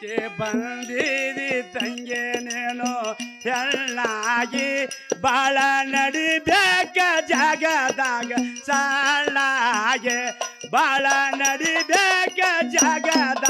ಅಷ್ಟೇ ಬಂದಿರಿ ತಂಗೆ ನೇನು. ಬಾಳ ನಡಿಬೇಕ ಜಾಗದಾಗ. ಸಾಲಾಗೆ ಬಾಳ ನಡಿಬೇಕ ಜಾಗದ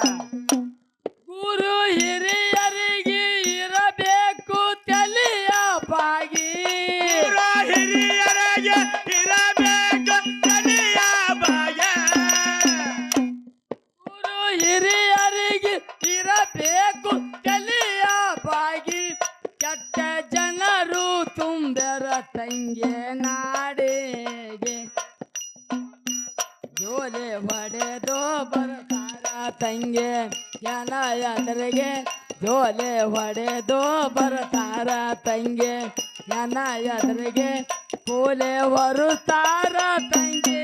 ಒಡೆದು ಬರ್ತಾರ ತಂಗೆ ಯನ ಎದುರಿಗೆ ಜೋಲೆ ಹೊಡೆದು ಬರ್ತಾರ ತಂಗೆ ಯನ ಎದುರಿಗೆ ಕೂಲೆ ಬರುತ್ತಾರ ತಂಗೆ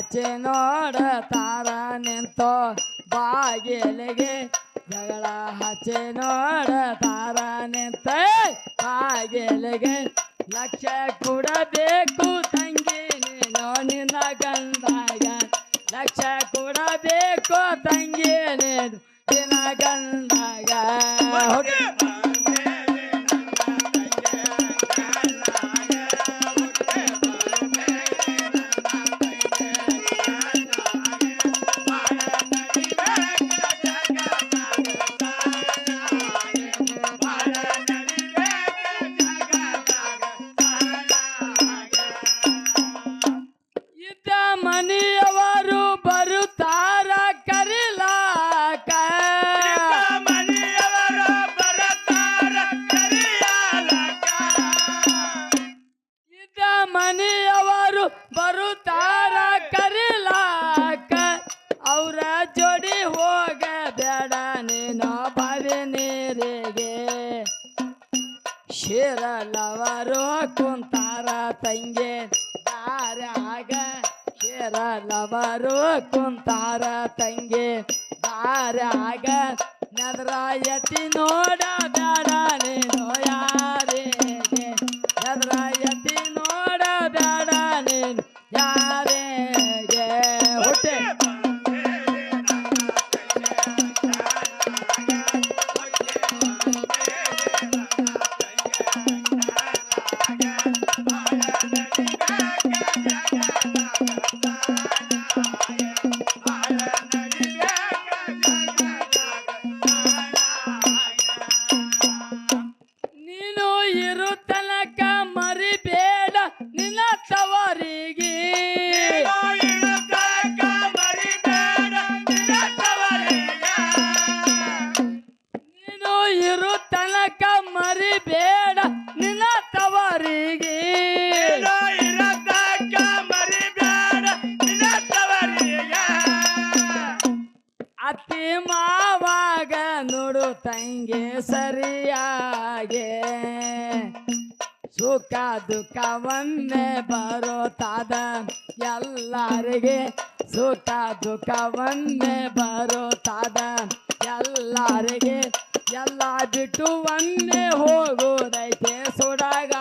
ಬಚ್ಚೆ ನೋಡ ತಾರ ನಿಂತೋ ಬಾಗಿಲಿಗೆ ಜಗಳ ಹಚ್ಚೆ ನೋಡ ತಾರ ನಿಂತ ಬಾಗಿಲಿಗೆ ಲಕ್ಷ ಕೊಡಬೇಕು ತಂಗಿ ನೀನೋ ನಿನ್ನ ಗಂದಾಗ ಲಕ್ಷ ಕೊಡಬೇಕು ತಂಗಿ ನೀನು ಶಿರಲವರು ಕುಂತಾರ ತಂಗೆ ದಾರ್ಯಾಗ. ಶಿರಲವರು ಕುಂತಾರ ತಂಗೆ ದಾರ್ಯಾಗ. ನದ್ರಾಯತಿ ನೋಡ ಬೇಡ ನೋಯಾ ಮಾವಾಗ ನೋಡು ತಂಗೆ ಸರಿಯಾಗೆ. ಸುಖ ದುಃಖವನ್ನೇ ಬರೋತಾದ ಎಲ್ಲರಿಗೆ. ಸುಖ ದುಃಖವನ್ನೇ ಬರೋತಾದ ಎಲ್ಲರಿಗೆ. ಎಲ್ಲ ಬಿಟ್ಟು ಒಂದೇ ಹೋಗೋದೈತೆ ಸುಡಗ.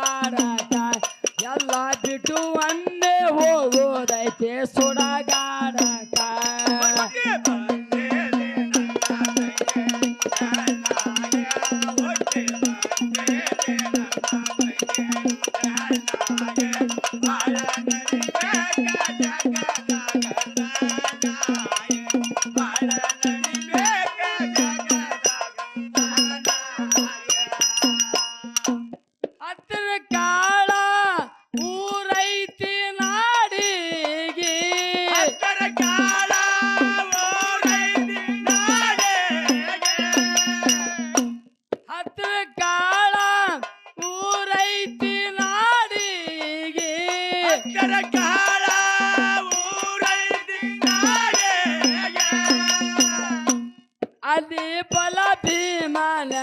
ಬಲ ಭೀಮನ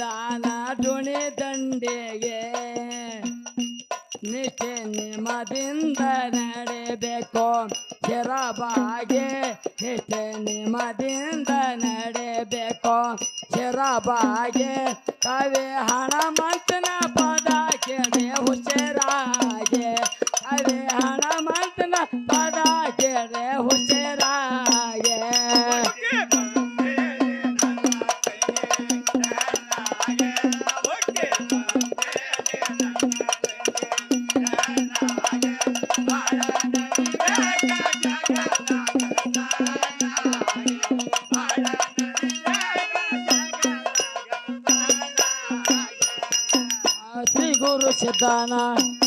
ದಾನ ಡುಣಿ ದಂಡೆಗೆ ನಿಷ್ಠೆ ನಿಮದಿಂದ ನಡೆಬೇಕು ಶಿರಬಾಗೆ ನಿಷ್ಠೆ ನಿಮದಿಂದ ನಡೆಬೇಕು ಶಿರಬಾಗೆ ಕವಿ ಹಣಮಂತನ ಪದ ಕೇಳಿ ಹುಷಾರಾಗೆ Gonna.